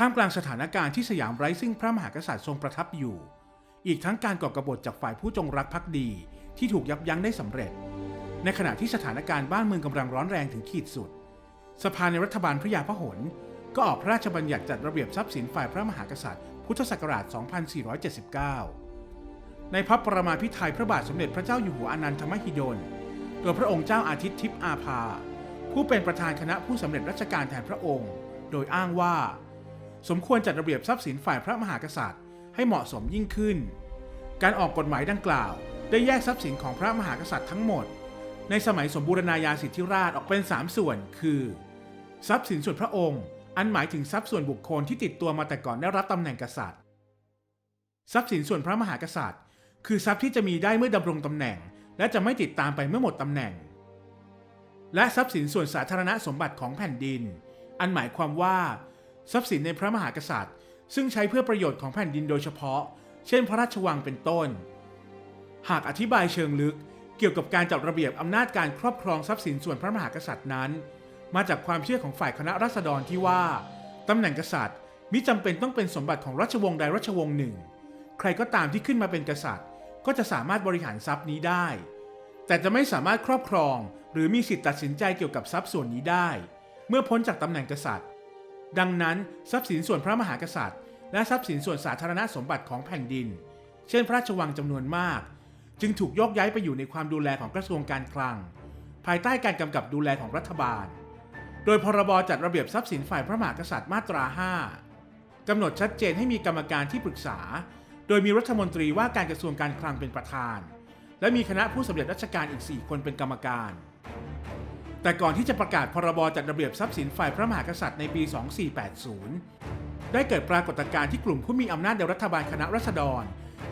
ท่ามกลางสถานการณ์ที่สยามไร้ซึ่งพระมหากษัตริย์ทรงประทับอยู่ อีกทั้งการก่อกบฏจากฝ่ายผู้จงรักภักดีที่ถูกยับยั้งได้สำเร็จ ในขณะที่สถานการณ์บ้านเมืองกำลังร้อนแรงถึงขีดสุด สภาในรัฐบาลพระยาพหลก็ออกพระราชบัญญัติจัดระเบียบทรัพย์สินฝ่ายพระมหากษัตริย์ พุทธศักราช 2479 ในพระประมาพิไทยพระบาทสมเด็จพระเจ้าอยู่หัวอนันทมหิดล โดยพระองค์เจ้าอาทิตย์ทิพย์อาภา ผู้เป็นประธานคณะผู้สำเร็จราชการแทนพระองค์ โดยอ้างว่า สมควรจัดระเบียบทรัพย์สินฝ่ายพระมหากษัตริย์ ให้เหมาะสมยิ่งขึ้น การออกกฎหมายดังกล่าว ได้แยกทรัพย์สินของพระมหากษัตริย์ทั้งหมด ในสมัยสมบูรณาญาสิทธิราชออกเป็น 3 ส่วน คือ ทรัพย์สินส่วนพระองค์ อันหมายถึงทรัพย์ส่วนบุคคลที่ติดตัวมาแต่ก่อนได้รับตำแหน่งกษัตริย์ ทรัพย์สินส่วนพระมหากษัตริย์ คือทรัพย์ที่จะมีได้เมื่อดำรงตำแหน่ง และจะไม่ติดตามไปเมื่อหมดตำแหน่ง และทรัพย์สินส่วนสาธารณสมบัติของแผ่นดิน อันหมายความว่า ทรัพย์สินในพระมหากษัตริย์ ซึ่งใช้เพื่อประโยชน์ของแผ่นดินโดยเฉพาะ เช่น พระราชวังเป็นต้น หากอธิบายเชิงลึกเกี่ยวกับการจัดระเบียบอำนาจการครอบครองทรัพย์สินส่วนพระมหากษัตริย์นั้น มาจากความเชื่อของฝ่ายคณะรัษฎรที่ว่าตำแหน่งกษัตริย์มิจำเป็นต้องเป็นสมบัติของราชวงศ์ใดราชวงศ์หนึ่ง ใครก็ตามที่ขึ้นมาเป็นกษัตริย์ ก็จะสามารถบริหารทรัพย์นี้ได้ แต่จะไม่สามารถครอบครอง หรือมีสิทธิตัดสินใจเกี่ยวกับทรัพย์ส่วนนี้ได้ เมื่อพ้นจากตำแหน่งกษัตริย์ ดังนั้นทรัพย์สินส่วนพระมหากษัตริย์ และทรัพย์สินส่วนสาธารณสมบัติของแผ่นดิน เช่นพระราชวังจำนวนมาก จึงถูกยกย้ายไปอยู่ในความดูแลของกระทรวงการคลัง ภายใต้การกำกับดูแลของรัฐบาล โดยพรบจัดระเบียบทรัพย์สินฝ่ายพระมหากษัตริย์มาตรา 5กำหนดชัดเจนให้มีกรรมการที่ปรึกษา โดยมีรัฐมนตรีว่าการกระทรวงการคลังเป็นประธาน และมีคณะผู้สำเร็จราชการอีก 4 คนเป็นกรรมการ แต่ก่อนที่จะประกาศพรบจัดระเบียบทรัพย์สินฝ่ายพระมหากษัตริย์ในปี 2480 ได้เกิดปรากฏการณ์ที่กลุ่มผู้มีอำนาจในรัฐบาลคณะรัษฎร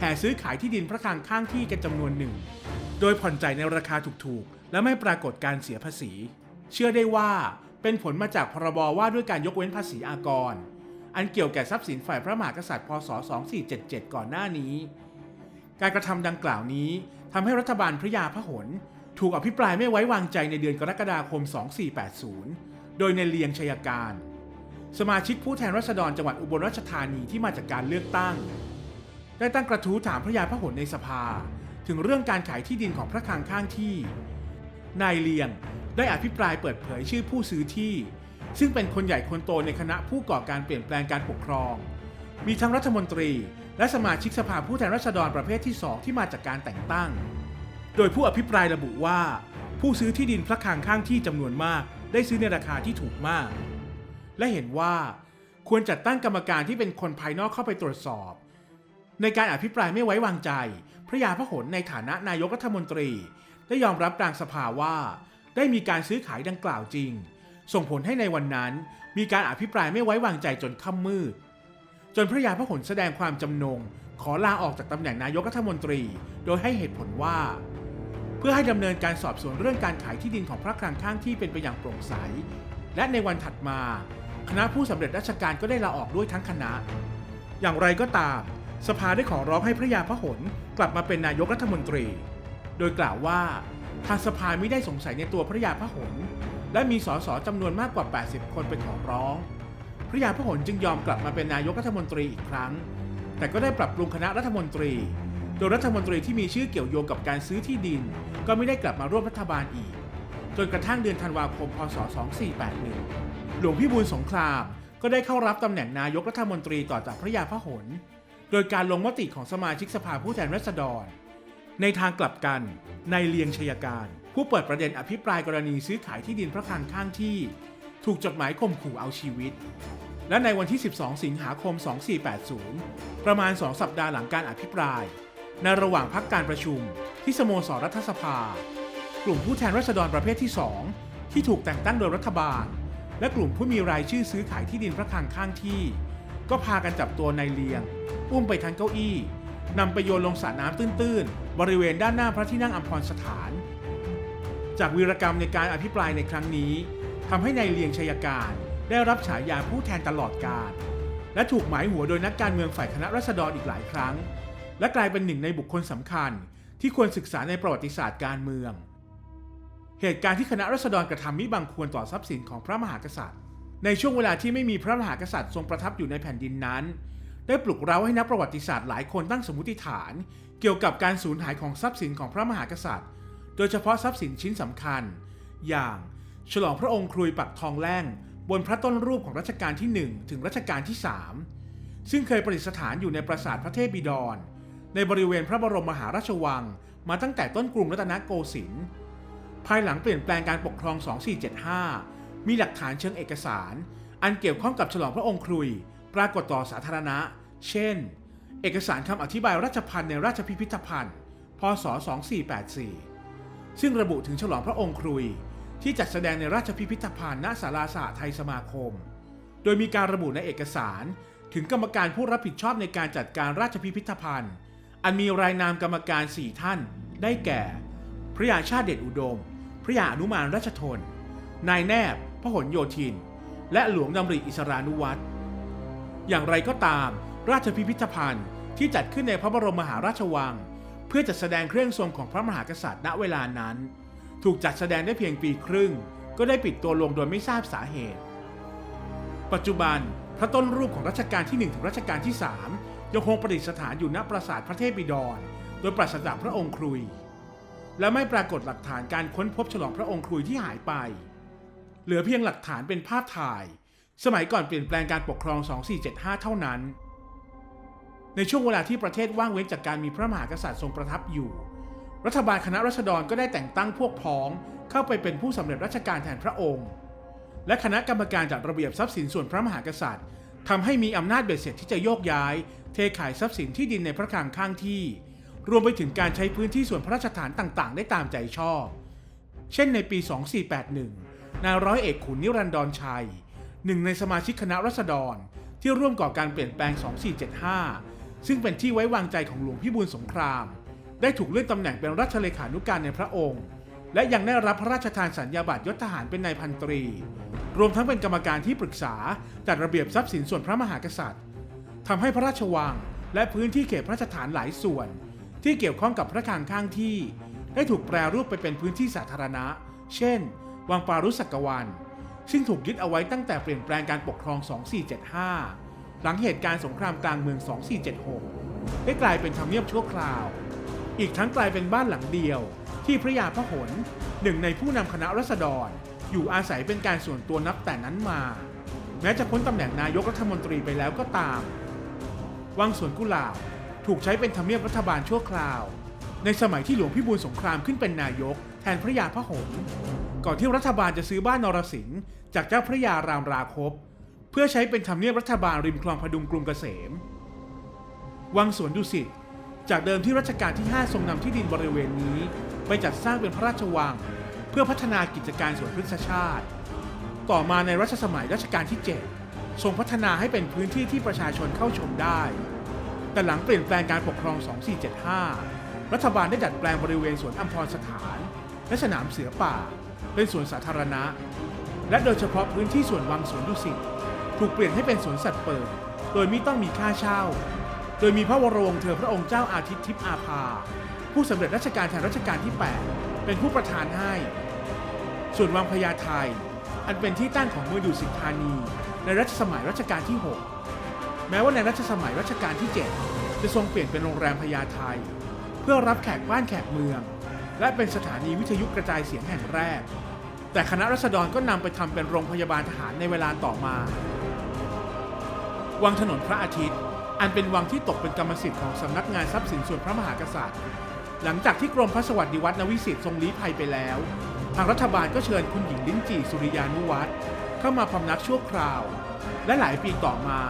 แห่ซื้อขายที่ดินพระคลังข้างที่กันจำนวนหนึ่ง โดยผ่อนจ่ายในราคาถูกๆ และไม่ปรากฏการเสียภาษี เชื่อได้ว่าเป็นผลมาจากพรบว่าด้วยการยกเว้นภาษีอากร อันเกี่ยวแก่ทรัพย์สินฝ่ายพระมหากษัตริย์พศ 2477 ก่อนหน้านี้ การกระทำดังกล่าวนี้ทำให้รัฐบาลพระยาพหล ถูกอภิปรายไม่ไว้วางใจในเดือนกรกฎาคม 2480 โดยในเลียงชัยการ สมาชิกผู้แทนราษฎรจังหวัดอุบลราชธานีที่มาจากการเลือกตั้ง ได้ตั้งกระทู้ถามพระยาพระหลในสภา ถึงเรื่องการขายที่ดินของพระคลังข้างที่ นายเลียงได้อภิปรายเปิดเผยชื่อผู้ซื้อที่ ซึ่งเป็นคนใหญ่คนโตในคณะผู้ก่อการเปลี่ยนแปลงการปกครอง มีทั้งรัฐมนตรี และสมาชิกสภาผู้แทนราษฎรประเภทที่2ที่มาจากการแต่งตั้ง โดยผู้อภิปรายระบุว่า ผู้ซื้อที่ดินพระคลังข้างที่จำนวนมาก ได้ซื้อในราคาที่ถูกมาก และเห็นว่าควรจัดตั้งกรรมการที่เป็นคนภายนอกเข้าไปตรวจสอบ ในการอภิปรายไม่ไว้วางใจ พระยาพหลในฐานะนายกรัฐมนตรี ได้ยอมรับกลางสภาว่า ได้มีการซื้อขายดังกล่าวจริง ส่งผลให้ในวันนั้น มีการอภิปรายไม่ไว้วางใจจนค่ำมืด จนพระยาพหลแสดงความจำนง ขอลาออกจากตำแหน่งนายกรัฐมนตรี โดยให้เหตุผลว่า เพื่อให้ดำเนินการสอบสวนเรื่องการขายที่ดินของพระคลังข้างที่เป็นไปอย่างโปร่งใส และในวันถัดมา คณะผู้สำเร็จราชการก็ได้ลาออกด้วยทั้งคณะ อย่างไรก็ตาม สภาได้ขอร้องให้พระยาพหลกลับมาเป็นนายกรัฐมนตรี โดยกล่าวว่าทางสภาไม่ได้สงสัยในตัวพระยาพหลและมีสสจำนวนมากกว่า 80 คนไปขอร้อง พระยาพหลจึงยอมกลับมาเป็นนายกรัฐมนตรีอีกครั้ง แต่ก็ได้ปรับปรุงคณะรัฐมนตรี โดยรัฐมนตรีที่มีชื่อเกี่ยวโยงกับการซื้อที่ดิน ก็ไม่ได้กลับมาร่วมรัฐบาลอีก จนกระทั่งเดือนธันวาคม พศ 2481 หลวงพี่บุญสงครามก็ได้เข้ารับตำแหน่งนายกรัฐมนตรีต่อจากพระยาพหล โดยการลงมติของสมาชิกสภาผู้แทนราษฎร ในทางกลับกันนายเลียงชยการ ผู้เปิดประเด็นอภิปรายกรณีซื้อขายที่ดินพระคลังข้างที่ ถูกจดหมายข่มขู่เอาชีวิต และในวันที่ 12 สิงหาคม 2480 ประมาณ 2 สัปดาห์หลังการอภิปราย ในระหว่างพักการประชุมที่สโมสรรัฐสภา กลุ่มผู้แทนราษฎรประเภทที่ 2 ที่ถูกแต่งตั้งโดยรัฐบาล และกลุ่มผู้มีรายชื่อซื้อขายที่ดินพระคลังข้างที่ ก็พากันจับตัวนายเลียง อุ้มไปทั้งเก้าอี้นำไปโยนลงสระน้ำตื้นๆ บริเวณด้านหน้าพระที่นั่งอัมพรสถาน จากวีรกรรมในการอภิปรายในครั้งนี้ทำให้นายเลียงชัยการได้รับฉายาผู้แทนตลอดกาลและถูกหมายหัวโดยนักการเมืองฝ่ายคณะรัษฎรอีกหลายครั้ง และกลายเป็นหนึ่งในบุคคลสำคัญ ที่ควรศึกษาในประวัติศาสตร์การเมือง เหตุการณ์ที่คณะรัษฎรกระทำมิบังควรต่อทรัพย์สินของพระมหากษัตริย์ ในช่วงเวลาที่ไม่มีพระมหากษัตริย์ทรงประทับอยู่ในแผ่นดินนั้น ได้ปลุกเร้าให้นักประวัติศาสตร์หลายคนตั้งสมมติฐาน เกี่ยวกับการสูญหายของทรัพย์สินของพระมหากษัตริย์ โดยเฉพาะทรัพย์สินชิ้นสำคัญ อย่างฉลองพระองค์ครุยปักทองแล่ง บนพระต้นรูปของรัชกาลที่ 1 ถึงรัชกาลที่ 3 ซึ่งเคยประดิษฐานอยู่ในปราสาทพระเทพบิดร ในบริเวณพระบรมมหาราชวัง มาตั้งแต่ต้นกรุงรัตนโกสินทร์ภายหลังเปลี่ยนแปลงการปกครอง 2475 มีหลักฐานเชิงเอกสาร อันเกี่ยวข้องกับฉลองพระองค์ครุย ปรากฏต่อสาธารณะ เช่น เอกสารคำอธิบายราชพันธ์ในราชพิพิธภัณฑ์ พศ 2484 ซึ่งระบุถึงฉลองพระองค์ครุย ที่จัดแสดงในราชพิพิธภัณฑ์ณศาลาสหไทยสมาคม โดยมีการระบุในเอกสารถึงกรรมการผู้รับผิดชอบในการจัดการราชพิพิธภัณฑ์ อันมีรายนามกรรมการ4ท่าน ได้แก่ พระยาชาติเดชอุดม พระยาอนุมานราชทน นายแนบพหลโยธิน และหลวงดำริอิสรานุวัตรอย่างไรก็ตาม ราชพิพิธภัณฑ์ที่จัดขึ้นในพระบรมมหาราชวัง เพื่อจัดแสดงเครื่องทรงของพระมหากษัตริย์ณเวลานั้น ถูกจัดแสดงได้เพียงปีครึ่ง ก็ได้ปิดตัวลงโดยไม่ทราบสาเหตุ ปัจจุบันพระต้นรูปของรัชกาลที่ 1 ถึงรัชกาลที่ 3 ยังคงประดิษฐานอยู่ณปราสาทพระเทพบิดร โดยปราศจากพระองค์ครุย และไม่ปรากฏหลักฐานการค้นพบฉลองพระองค์ครุยที่หายไป เหลือเพียงหลักฐานเป็นภาพถ่าย สมัยก่อนเปลี่ยนแปลงการปกครอง 2475 เท่านั้น ในช่วงเวลาที่ประเทศว่างเว้นจากการมีพระมหากษัตริย์ทรงประทับอยู่ รัฐบาลคณะรัษฎรก็ได้แต่งตั้งพวกพ้องเข้าไปเป็นผู้สำเร็จราชการแทนพระองค์ และคณะกรรมการจัดระเบียบทรัพย์สินส่วนพระมหากษัตริย์ ทำให้มีอำนาจเบ็ดเสร็จที่จะโยกย้าย เทขายทรัพย์สินที่ดินในพระคลังข้างที่ รวมไปถึงการใช้พื้นที่ส่วนพระราชฐานต่างๆ ได้ตามใจชอบ เช่นในปี 2481 นายร้อยเอกขุนนิรันดรชัย หนึ่งในสมาชิกคณะรัษฎร ที่ร่วมก่อการเปลี่ยนแปลง 2475 ซึ่งเป็นที่ไว้วางใจของหลวงพิบูลสงคราม ได้ถูกเลื่อนตำแหน่งเป็นรัชเลขานุการในพระองค์ และยังได้รับพระราชทานสัญญาบัตรยศทหารเป็นนายพันตรี รวมทั้งเป็นกรรมการที่ปรึกษาจัดระเบียบทรัพย์สินส่วนพระมหากษัตริย์ทำให้พระราชวัง และพื้นที่เขตพระราชฐานหลายส่วน ที่เกี่ยวข้องกับพระคลังข้างที่ ได้ถูกแปรรูปไปเป็นพื้นที่สาธารณะ เช่น วังปารุสักวัน ซึ่งถูกยึดเอาไว้ตั้งแต่เปลี่ยนแปลงการปกครอง 2475 หลังเหตุการณ์สงครามกลางเมือง 2476 ได้กลายเป็นทำเนียบชั่วคราว อีกทั้งกลายเป็นบ้านหลังเดียว ที่พระยาพหลหนึ่งในผู้นำคณะรัษฎร อยู่อาศัยเป็นการส่วนตัวนับแต่นั้นมา แม้จะพ้นตำแหน่งนายกรัฐมนตรีไปแล้วก็ตาม วังสวนกุหลาบถูกใช้เป็นทำเนียบรัฐบาลชั่วคราว ในสมัยที่หลวงพิบูลสงครามขึ้นเป็นนายก แทนพระยาพหลก่อนที่รัฐบาลจะซื้อบ้านนรสิงห์จากเจ้าพระยารามราคบ เพื่อใช้เป็นทำเนียบรัฐบาลริมคลองพดุงกรุงเกษม วังสวนดุสิตจากเดิมที่รัชกาลที่ 5 ทรงนำที่ดินบริเวณนี้ ไปจัดสร้างเป็นพระราชวัง เพื่อพัฒนากิจการสวนพฤกษชาติ ต่อมาในรัชสมัยรัชกาลที่ 7 ทรงพัฒนาให้เป็นพื้นที่ที่ประชาชนเข้าชมได้ แต่หลังเปลี่ยนแปลงการปกครอง 2475 รัฐบาลได้ดัดแปลงบริเวณสวนอัมพรสถาน และสนามเสือป่าเป็นสวนสาธารณะ และโดยเฉพาะพื้นที่สวนวังสวนดุสิตถูกเปลี่ยนให้เป็นสวนสัตว์เปิด โดยไมิต้องมีค่าเช่า โดยมีพระวรวงเธอพระองค์เจ้าอาทิตย์ทิพย์อาภา ผู้สำเร็จราชการแทนรัชกาลที่ 8 เป็นผู้ประทานให้ ส่วนวังพญาไทย อันเป็นที่ตั้งของเมืองดุสิตธานี ในรัชสมัยรัชกาลที่ 6 แม้ว่าในรัชสมัยรัชกาลที่ 7 จะทรงเปลี่ยนเป็นโรงแรมพญาไทย เพื่อรับแขกบ้านแขกเมือง และเป็นสถานีวิทยุกระจายเสียงแห่งแรก แต่คณะรัษฎรก็นำไปทำเป็นโรงพยาบาลทหารในเวลาต่อมา วังถนนพระอาทิตย์อันเป็นวังที่ตกเป็นกรรมสิทธิ์ของสำนักงานทรัพย์สินส่วนพระมหากษัตริย์ หลังจากที่กรมพระสวัสดิวัฒนวิสิตทรงลี้ภัยไปแล้ว ทางรัฐบาลก็เชิญคุณหญิงลิ้นจี่สุริยานุวัฒน์เข้ามาพำนักชั่วคราว และหลายปีต่อมา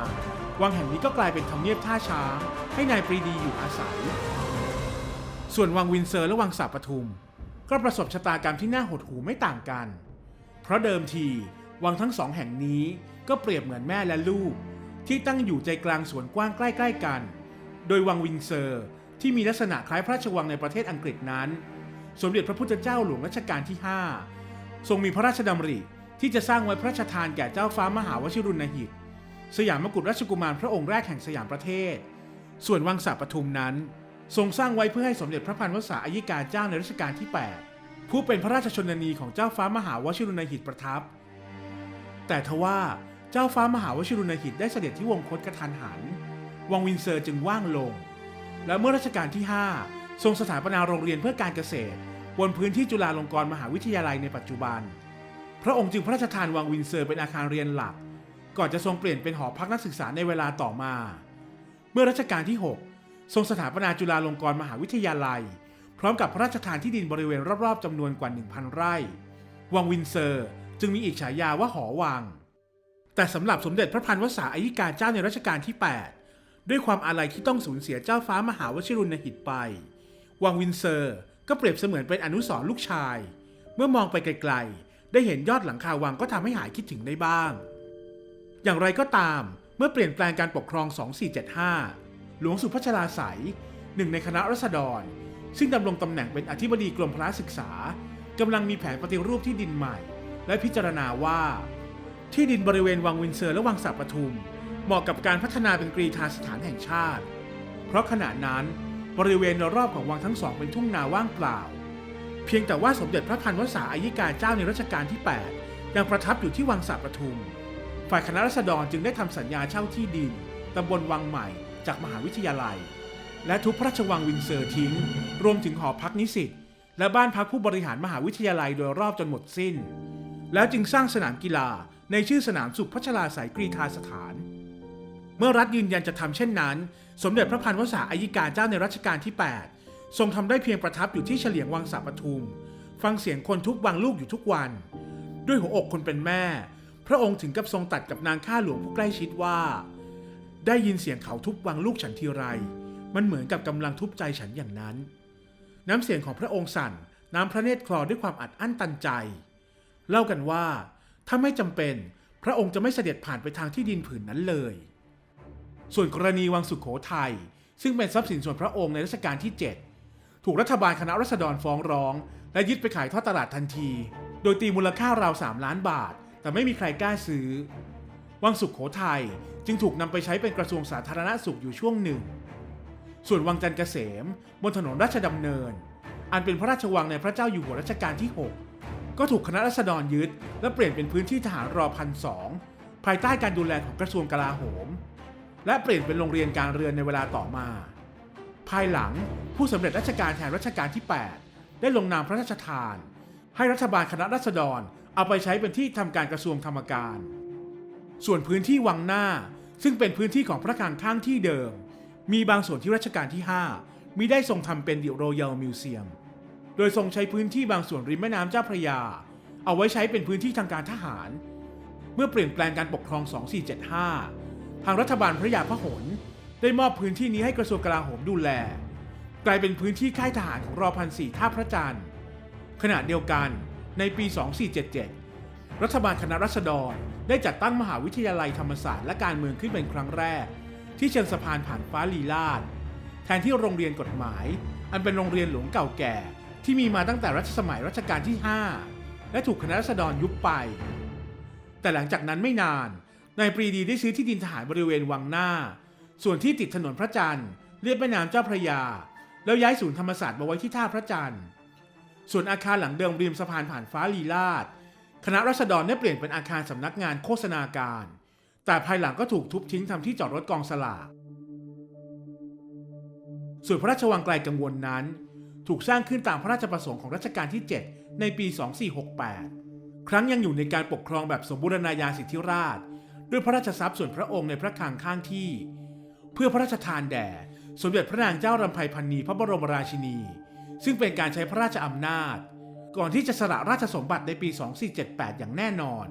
วังแห่งนี้ก็กลายเป็นทำเนียบท่าช้างให้นายปรีดีอยู่อาศัย ส่วนวังวินเซอร์และวังสาปทุม ก็ประสบชะตากรรมที่น่าหดหู่ไม่ต่างกัน เพราะเดิมทีวังทั้งสองแห่งนี้ก็เปรียบเหมือนแม่และลูก ที่ตั้งอยู่ใจกลางสวนกว้างใกล้ ๆกัน โดยวังวินเซอร์ ที่มีลักษณะคล้ายพระราชวังในประเทศอังกฤษนั้น สมเด็จพระพุทธเจ้าหลวงรัชกาลที่ 5 ทรงมีพระราชดำริที่จะสร้างไว้พระราชทานแก่เจ้าฟ้ามหาวชิรุณหิต สยามมกุฎราชกุมารพระองค์แรกแห่งสยามประเทศ ส่วนวังสาปทุมนั้น ทรงสร้างไว้เพื่อให้สมเด็จพระพันวษาอายิกาเจ้าในรัชกาลที่ 8 ผู้เป็นพระราชชนนีของเจ้าฟ้ามหาวชิรุณหิตประทับ แต่ทว่าเจ้าฟ้ามหาวชิรุณหิตได้เสด็จที่วงคตกระทันหัน วังวินเซอร์จึงว่างลง และเมื่อรัชกาลที่ 5 ทรงสถาปนาโรงเรียนเพื่อการเกษตร บนพื้นที่จุฬาลงกรณ์มหาวิทยาลัยในปัจจุบัน พระองค์จึงพระราชทานวังวินเซอร์เป็นอาคารเรียนหลัก ก่อนจะทรงเปลี่ยนเป็นหอพักนักศึกษาในเวลาต่อมา เมื่อรัชกาลที่ 6 ทรงสถาปนาจุฬาลงกรณ์มหาวิทยาลัย พร้อมกับพระราชทานที่ดินบริเวณรอบๆจำนวนกว่า 1,000 ไร่ วังวินเซอร์จึงมีอีกฉายาว่าหอวัง แต่สำหรับสมเด็จพระพันวษาอายิกาเจ้าในรัชกาลที่ 8 ด้วยความอาลัยที่ต้องสูญเสียเจ้าฟ้ามหาวชิรุณหิตไป วังวินเซอร์ก็เปรียบเสมือนเป็นอนุสรลูกชาย เมื่อมองไปไกลๆ ได้เห็นยอดหลังคาวังก็ทำให้หายคิดถึงได้บ้าง อย่างไรก็ตามเมื่อเปลี่ยนแปลงการปกครอง 2475 หลวงสุพัชราไสยหนึ่งในคณะรัษฎร ซึ่งดำรงตำแหน่งเป็นอธิบดีกรมพระศึกษากำลังมีแผนปฏิรูปที่ดินใหม่ และพิจารณาว่า ที่ดินบริเวณวังวินเซอร์และวังสัปทุม เหมาะกับการพัฒนาเป็นกรีธาสถานแห่งชาติ เพราะขณะนั้นบริเวณโดยรอบของวังทั้งสองเป็นทุ่งนาว่างเปล่า เพียงแต่ว่าสมเด็จพระพันวษาอายิกาเจ้าในรัชกาลที่ 8 ยังประทับอยู่ที่วังสัประทุม ฝ่ายคณะรัษฎรจึงได้ทำสัญญาเช่าที่ดินตำบลวังใหม่จากมหาวิทยาลัย และทุบพระราชวังวินเซอร์ทิ้ง รวมถึงหอพักนิสิตและบ้านพักผู้บริหารมหาวิทยาลัยโดยรอบจนหมดสิ้น แล้วจึงสร้างสนามกีฬาในชื่อสนามสุขพัชราสายกรีธาสถาน เมื่อรัฐยืนยันจะทำเช่นนั้น สมเด็จพระพันวษาอายิกาเจ้าในรัชกาลที่ 8 ทรงทำได้เพียงประทับอยู่ที่เฉลียงวังสัปทุม ฟังเสียงคนทุบวังลูกอยู่ทุกวัน ด้วยหัวอกคนเป็นแม่ พระองค์ถึงกับทรงตัดกับนางข้าหลวงผู้ใกล้ชิดว่า ได้ยินเสียงเขาทุบวังลูกฉันทีไร มันเหมือนกับกำลังทุบใจฉันอย่างนั้น น้ำเสียงของพระองค์สั่น น้ำพระเนตรคลอด้วยความอัดอั้นตันใจ เล่ากันว่าถ้าไม่จำเป็น พระองค์จะไม่เสด็จผ่านไปทางที่ดินผืนนั้นเลย ส่วนกรณีวังสุขโขทัยซึ่งเป็นทรัพย์สินส่วนพระองค์ในรัชกาลที่ 7 ถูกรัฐบาลคณะรัษฎรฟ้องร้อง และยึดไปขายทอดตลาดทันที โดยตีมูลค่าราว 3 ล้านบาท แต่ไม่มีใครกล้าซื้อ วังสุขโขทัยจึงถูกนำไปใช้เป็นกระทรวงสาธารณสุขอยู่ช่วงหนึ่ง ส่วนวังจันทร์เกษมบนถนนราชดำเนิน อันเป็นพระราชวังในพระเจ้าอยู่หัวรัชกาลที่ 6 ก็ถูกคณะรัษฎรยึด และเปลี่ยนเป็นพื้นที่ทหารรอพันสองภายใต้การดูแลของกระทรวงกลาโหม และเปลี่ยนเป็นโรงเรียนการเรือนในเวลาต่อมา ภายหลังผู้สำเร็จราชการแทนรัชกาลที่ 8 ได้ลงนามพระราชทาน ให้รัฐบาลคณะรัษฎรเอาไปใช้เป็นที่ทำการกระทรวงธรรมการ ส่วนพื้นที่วังหน้าซึ่งเป็นพื้นที่ของพระคลังข้างที่เดิม มีบางส่วนที่รัชกาลที่ 5 มีได้ทรงทำเป็นดิโรยัลมิวเซียม โดยทรงใช้พื้นที่บางส่วนริมแม่น้ำเจ้าพระยา เอาไว้ใช้เป็นพื้นที่ทางการทหาร เมื่อเปลี่ยนแปลงการปกครอง 2475 ทางรัฐบาลพระยาพหลได้มอบพื้นที่นี้ให้กระทรวงกลาโหมดูแล กลายเป็นพื้นที่ค่ายทหารของรอพันสี่ท่าพระจันทร์ขณะเดียวกันในปี 2477 รัฐบาลคณะรัษฎรได้จัดตั้งมหาวิทยาลัยธรรมศาสตร์และการเมืองขึ้นเป็นครั้งแรก ที่เชิงสะพานผ่านฟ้าลีลาดแทนที่โรงเรียนกฎหมาย อันเป็นโรงเรียนหลวงเก่าแก่ ที่มีมาตั้งแต่รัชสมัยรัชกาลที่ 5 และถูกคณะรัษฎรยุบไป แต่หลังจากนั้นไม่นาน นายปรีดีได้ซื้อที่ดินทหารบริเวณวังหน้า ส่วนที่ติดถนนพระจันทร์เรียบแม่น้ำเจ้าพระยา แล้วย้ายศูนย์ธรรมศาสตร์มาไว้ที่ท่าพระจันทร์ ส่วนอาคารหลังเดิมริมสะพานผ่านฟ้าลีลาดคณะรัษฎรได้เปลี่ยนเป็นอาคารสำนักงานโฆษณาการ แต่ภายหลังก็ถูกทุบทิ้งทำที่จอดรถกองสลาก ส่วนพระราชวังไกลกังวลนั้น ถูกสร้างขึ้นตามพระราชประสงค์ของรัชกาลที่ 7 ในปี 2468 ครั้งยังอยู่ในการปกครองแบบสมบูรณาญาสิทธิราช ด้วยพระราชทรัพย์ส่วนพระองค์ในพระคลังข้างที่ เพื่อพระราชทานแด่ สมเด็จพระนางเจ้ารำไพพันนีพระบรมราชินี ซึ่งเป็นการใช้พระราชอำนาจ ก่อนที่จะสละราชสมบัติในปี 2478 อย่างแน่นอน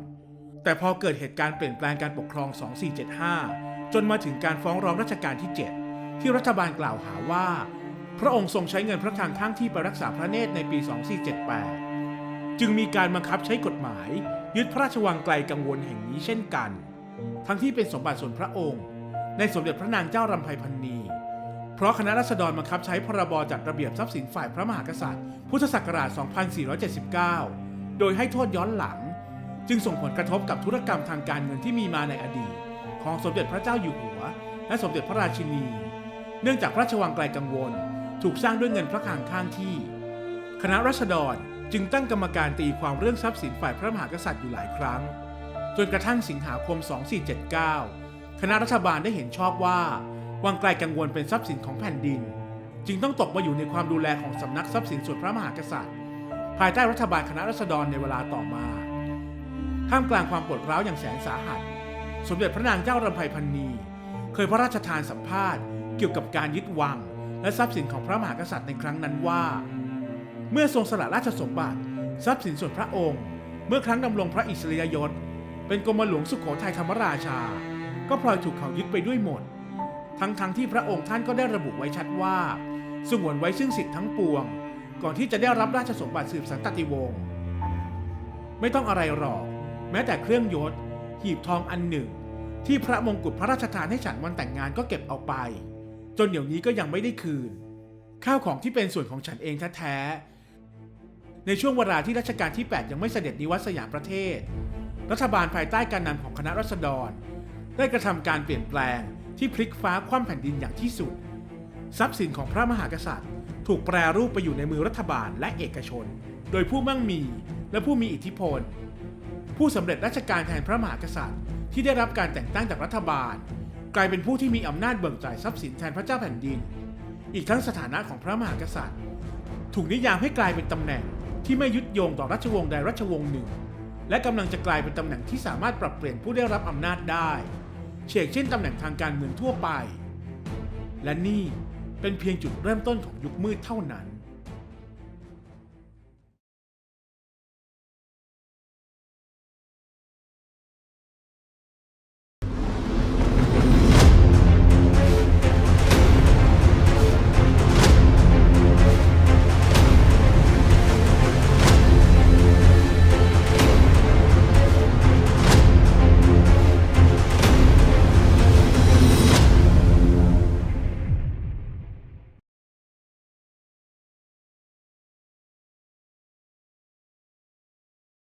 แต่พอเกิดเหตุการณ์เปลี่ยนแปลงการปกครอง 2475 จนมาถึงการฟ้องร้องรัชกาลที่ 7 ที่รัฐบาลกล่าวหาว่า พระองค์ทรงใช้เงินพระคลังข้างที่ไปรักษาพระเนตรในปี 2478 จึงมีการบังคับใช้กฎหมายยึดพระราชวังไกลกังวลแห่งนี้เช่นกัน ทั้งที่เป็นสมบัติส่วนพระองค์ ในสมเด็จพระนางเจ้ารำไพพันนี เพราะคณะรัษฎรบังคับใช้พรบจัดระเบียบทรัพย์สินฝ่ายพระมหากษัตริย์ พุทธศักราช 2479 โดยให้โทษย้อนหลัง จึงส่งผลกระทบกับธุรกรรมทางการเงินที่มีมาในอดีต ของสมเด็จพระเจ้าอยู่หัว และสมเด็จพระราชินี เนื่องจากพระราชวังไกลกังวล ถูกสร้างด้วยเงินพระคลังข้างที่ คณะรัษฎรจึงตั้งกรรมการตีความเรื่องทรัพย์สินฝ่ายพระมหากษัตริย์อยู่หลายครั้ง จนกระทั่งสิงหาคม 2479 คณะรัฐบาลได้เห็นชอบว่า วังไกลกังวลเป็นทรัพย์สินของแผ่นดิน จึงต้องตกมาอยู่ในความดูแลของสำนักทรัพย์สินส่วนพระมหากษัตริย์ ภายใต้รัฐบาลคณะรัษฎรในเวลาต่อมา ท่ามกลางความปวดร้าวอย่างแสนสาหัส สมเด็จพระนางเจ้ารำไพพันนี เคยพระราชทานสัมภาษณ์เกี่ยวกับการยึดวัง และทรัพย์สินของพระมหากษัตริย์ในครั้งนั้นว่า เมื่อทรงสละราชสมบัติ ทรัพย์สินส่วนพระองค์ เมื่อครั้งดำรงพระอิสริยยศ เป็นกรมหลวงสุขโขทัยธรรมราชา ก็พลอยถูกเขายึดไปด้วยหมด ทั้งๆทที่พระองค์ท่านก็ได้ระบุไว้ชัดว่าสงวนไว้ซึ่งสิทธิ์ทั้งปวง ก่อนที่จะได้รับราชสมบัติสืบสันตติวงศ์ไม่ต้องอะไรหรอก แม้แต่เครื่องยศ หีบทองอันหนึ่ง ที่พระมงกุฎพระราชทานให้ฉันวันแต่งงานก็เก็บเอาไป จนเดี๋ยวนี้ก็ยังไม่ได้คืน ข้าวของที่เป็นส่วนของฉันเองแท้ๆในช่วงเวลาที่รัชกาลที่ 8 ยังไม่เสด็จนิวัตสยามประเทศ รัฐบาลภายใต้การนำของคณะรัษฎร ได้กระทำการเปลี่ยนแปลงที่พลิกฟ้าคว่ำแผ่นดินอย่างที่สุด ทรัพย์สินของพระมหากษัตริย์ ถูกแปรรูปไปอยู่ในมือรัฐบาลและเอกชน โดยผู้มั่งมีและผู้มีอิทธิพล ผู้สำเร็จราชการแทนพระมหากษัตริย์ ที่ได้รับการแต่งตั้งจากรัฐบาล กลายเป็นผู้ที่มีอำนาจเบิกจ่ายทรัพย์สินแทนพระเจ้าแผ่นดิน อีกทั้งสถานะของพระมหากษัตริย์ ถูกนิยามให้กลายเป็นตำแหน่งที่ไม่ยึดโยงต่อราชวงศ์ใดราชวงศ์หนึ่ง และกำลังจะกลายเป็นตำแหน่งที่สามารถปรับเปลี่ยนผู้ได้รับอำนาจได้เช่นเช่นตำแหน่งทางการเมืองทั่วไป และนี่เป็นเพียงจุดเริ่มต้นของยุคมืดเท่านั้น